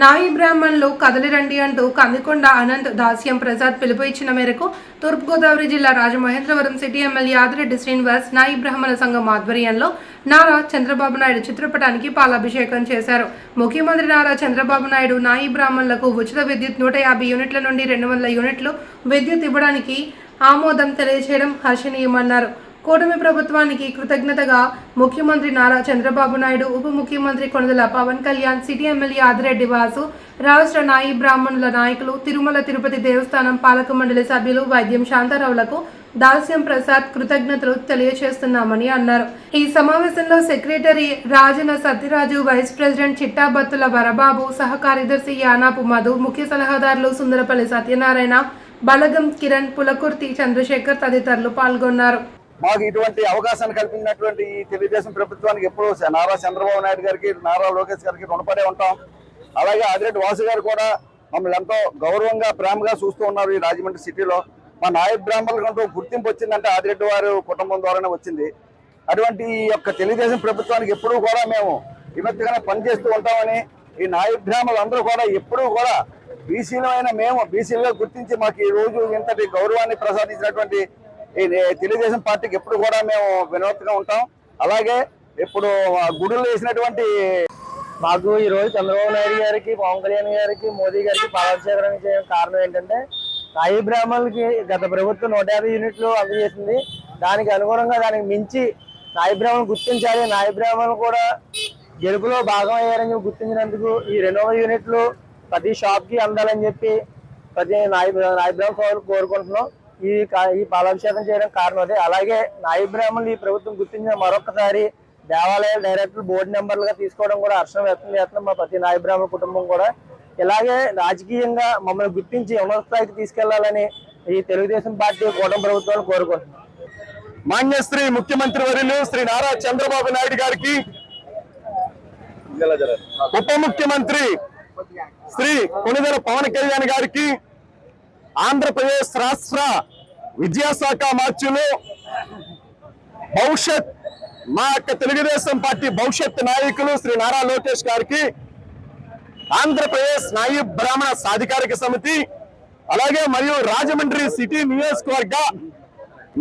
నాయి బ్రాహ్మణులు కదలిరండి అంటూ కందికొండ అనంత్ దాస్యం ప్రసాద్ పిలుపు ఇచ్చిన మేరకు తూర్పుగోదావరి జిల్లా రాజమహేంద్రవరం సిటీ ఎమ్మెల్యే ఆదిరెడ్డి శ్రీనివాస్ నాయి బ్రాహ్మణ సంఘం ఆధ్వర్యంలో నారా చంద్రబాబు నాయుడు చిత్రపటానికి పాలాభిషేకం చేశారు. ముఖ్యమంత్రి నారా చంద్రబాబు నాయుడు నాయి బ్రాహ్మణులకు ఉచిత విద్యుత్ నూట యాభై యూనిట్ల నుండి రెండు వందల యూనిట్లు విద్యుత్ ఇవ్వడానికి ఆమోదం తెలియజేయడం హర్షణీయమన్నారు. కూటమి ప్రభుత్వానికి కృతజ్ఞతగా ముఖ్యమంత్రి నారా చంద్రబాబు నాయుడు ఉప ముఖ్యమంత్రి కొనదల పవన్ కళ్యాణ్ సిటీ ఎమ్మెల్యే ఆదిరెడ్డి వాసు రాష్ట్ర నాయి బ్రాహ్మణుల నాయకులు తిరుమల తిరుపతి దేవస్థానం పాలక మండలి సభ్యులు వైద్యం శాంతారావులకు దాస్యం ప్రసాద్ కృతజ్ఞతలు తెలియజేస్తున్నామని అన్నారు. ఈ సమావేశంలో secretary Rajana Satyaraju vice president Chittabattula Varababu సహ కార్యదర్శి యానాపు మధు ముఖ్య సలహాదారులు సుందరపల్లి సత్యనారాయణ బలగం కిరణ్ పులకుర్తి చంద్రశేఖర్ తదితరులు పాల్గొన్నారు. మాకు ఇటువంటి అవకాశాన్ని కల్పించినటువంటి ఈ తెలుగుదేశం ప్రభుత్వానికి ఎప్పుడూ నారా చంద్రబాబు నాయుడు గారికి నారా లోకేష్ గారికి రుణపడే ఉంటాం. అలాగే ఆదిరెడ్డి వాసు గారు కూడా మమ్మల్ని ఎంతో గౌరవంగా ప్రేమగా చూస్తూ ఉన్నారు ఈ రాజమండ్రి సిటీలో. మా నాయక్ బ్రాహ్మణులకు గుర్తింపు వచ్చిందంటే ఆదిరెడ్డి వారి కుటుంబం ద్వారానే వచ్చింది. అటువంటి ఈ యొక్క తెలుగుదేశం ప్రభుత్వానికి ఎప్పుడూ కూడా మేము విమర్శగానే పనిచేస్తూ ఉంటామని ఈ నాయక్ బ్రాహ్మణులు కూడా ఎప్పుడూ కూడా బీసీలమైన మేము బీసీలుగా గుర్తించి మాకు ఈ రోజు ఇంతటి గౌరవాన్ని ప్రసాదించినటువంటి తెలుగుదేశం పార్టీకి ఎప్పుడు కూడా మేము వినోత్గా ఉంటాం. అలాగే ఇప్పుడు గుడులు వేసినటువంటి మాకు ఈ రోజు చంద్రబాబు నాయుడు గారికి పవన్ కళ్యాణ్ గారికి మోదీ గారికి పాలాభిషేకం చేయడం కారణం ఏంటంటే సాయి బ్రాహ్మణులకి గత ప్రభుత్వం నూట యాభై యూనిట్లు అందజేసింది. దానికి అనుగుణంగా దానికి మించి సాయి బ్రాహ్మణులు గుర్తించాలి. నాయి బ్రాహ్మణులు కూడా గెలుపులో భాగం అయ్యారని గుర్తించినందుకు ఈ రెండు యూనిట్లు ప్రతి షాప్కి అందాలని చెప్పి ప్రతి నాయి నాయి బ్రాహ్మణ కోరుకుంటున్నాం. ఈ ఈ పాలాభిషేకం చేయడం కారణం అదే. అలాగే నాయి బ్రాహ్మణులు ఈ ప్రభుత్వం గుర్తించిన మరొకసారి దేవాలయ డైరెక్టర్ బోర్డు మెంబర్లుగా తీసుకోవడం కూడా హర్షం వ్యక్తం చేస్తున్నాం. మా ప్రతి నాయ బ్రాహ్మణ కుటుంబం కూడా. ఇలాగే రాజకీయంగా మమ్మల్ని గుర్తించి ఉన్నత స్థాయికి తీసుకెళ్ళాలని ఈ తెలుగుదేశం పార్టీ కూటమి ప్రభుత్వాన్ని కోరుకుంటున్నాం. మాన్యశ్రీ ముఖ్యమంత్రి వర్యులు శ్రీ నారా చంద్రబాబు నాయుడు గారికి ఉప ముఖ్యమంత్రి శ్రీ కొనిదెల పవన్ కళ్యాణ్ గారికి ఆంధ్రప్రదేశ్ రాష్ట్ర విద్యాశాఖ మార్చులు. భవిష్యత్ మా యొక్క తెలుగుదేశం పార్టీ భవిష్యత్ నాయకులు శ్రీ నారా లోకేష్ గారికి ఆంధ్రప్రదేశ్ నాయి బ్రాహ్మణ సాధికారిక సమితి అలాగే మరియు రాజమండ్రి సిటీ నియోజకవర్గ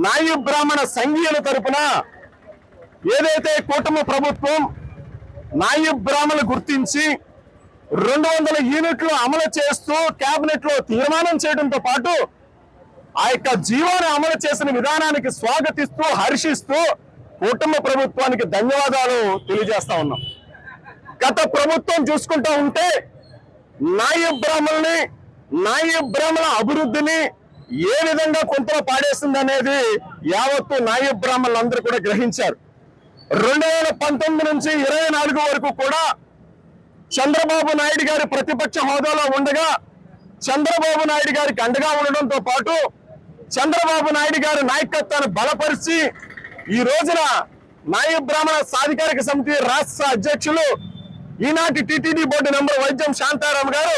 నాయి బ్రాహ్మణ సంఘీయుల తరపున ఏదైతే కూటమి ప్రభుత్వం నాయి బ్రాహ్మణులు గుర్తించి రెండు వందల యూనిట్లు అమలు చేస్తూ కేబినెట్లో తీర్మానం చేయడంతో పాటు ఆ యొక్క జీవోని అమలు చేసిన విధానానికి స్వాగతిస్తూ హర్షిస్తూ కుటుంబ ప్రభుత్వానికి ధన్యవాదాలు తెలియజేస్తా ఉన్నాం. గత ప్రభుత్వం చూసుకుంటా ఉంటే నాయ బ్రాహ్మణుల్ని నాయ బ్రాహ్మణ అభివృద్ధిని ఏ విధంగా కొంతలో పాడేసింది అనేది యావత్తు నాయ బ్రాహ్మణులందరూ కూడా గ్రహించారు. రెండు వేల పంతొమ్మిది నుంచి ఇరవై నాలుగు వరకు కూడా చంద్రబాబు నాయుడు గారి ప్రతిపక్ష హోదాలో ఉండగా చంద్రబాబు నాయుడు గారికి అండగా ఉండడంతో పాటు చంద్రబాబు నాయుడు గారి నాయకత్వాన్ని బలపరిచి ఈ రోజున నాయ బ్రాహ్మణ సాధికారిక సమితి రాష్ట్ర అధ్యక్షులు ఈనాటి టిటిడి బోర్డు నంబర్ వైద్యం శాంతారాం గారు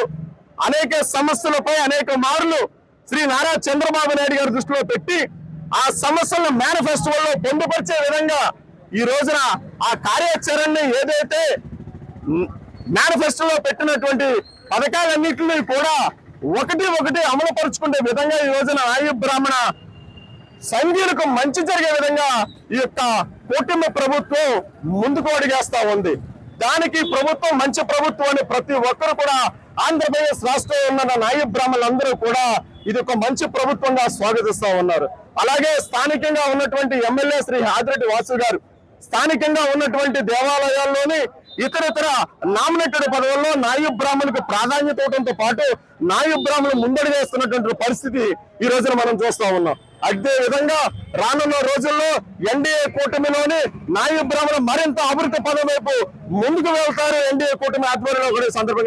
అనేక సమస్యలపై అనేక మార్లు శ్రీ నారా చంద్రబాబు నాయుడు గారి దృష్టిలో పెట్టి ఆ సమస్యలను మేనిఫెస్టోల్లో పొందుపరిచే విధంగా ఈ రోజున ఆ కార్యాచరణని ఏదైతే మేనిఫెస్టోలో పెట్టినటువంటి పథకాలన్నింటినీ కూడా ఒకటి ఒకటి అమలు పరుచుకునే విధంగా ఈ రోజున ఆయు బ్రాహ్మణ సంఘీయులకు మంచి జరిగే విధంగా ఈ యొక్క కూటమి ప్రభుత్వం ముందుకు అడిగేస్తా ఉంది. దానికి ప్రభుత్వం మంచి ప్రభుత్వం అని ప్రతి ఒక్కరు కూడా ఆంధ్రప్రదేశ్ రాష్ట్రంలో ఉన్న నాయ బ్రాహ్మణులందరూ కూడా ఇది ఒక మంచి ప్రభుత్వంగా స్వాగతిస్తా ఉన్నారు. అలాగే స్థానికంగా ఉన్నటువంటి ఎమ్మెల్యే శ్రీ ఆదిరెడ్డి వాసు గారు స్థానికంగా ఉన్నటువంటి దేవాలయాల్లోని ఇతర ఇతర నామినేటెడ్ పదవుల్లో నాయు బ్రాహ్మణులకు ప్రాధాన్యత ఇవ్వడంతో పాటు నాయు బ్రాహ్మణులు ముందడి వేస్తున్నటువంటి పరిస్థితి ఈ రోజున మనం చూస్తా ఉన్నాం. అదే విధంగా రానున్న రోజుల్లో ఎన్డీఏ కూటమిలోని నాయు బ్రాహ్మణులు మరింత అభివృద్ధి పదం వైపు ముందుకు వెళ్తారు. ఎన్డీఏ కూటమి ఆధ్వర్యంలో కూడా సందర్భంగా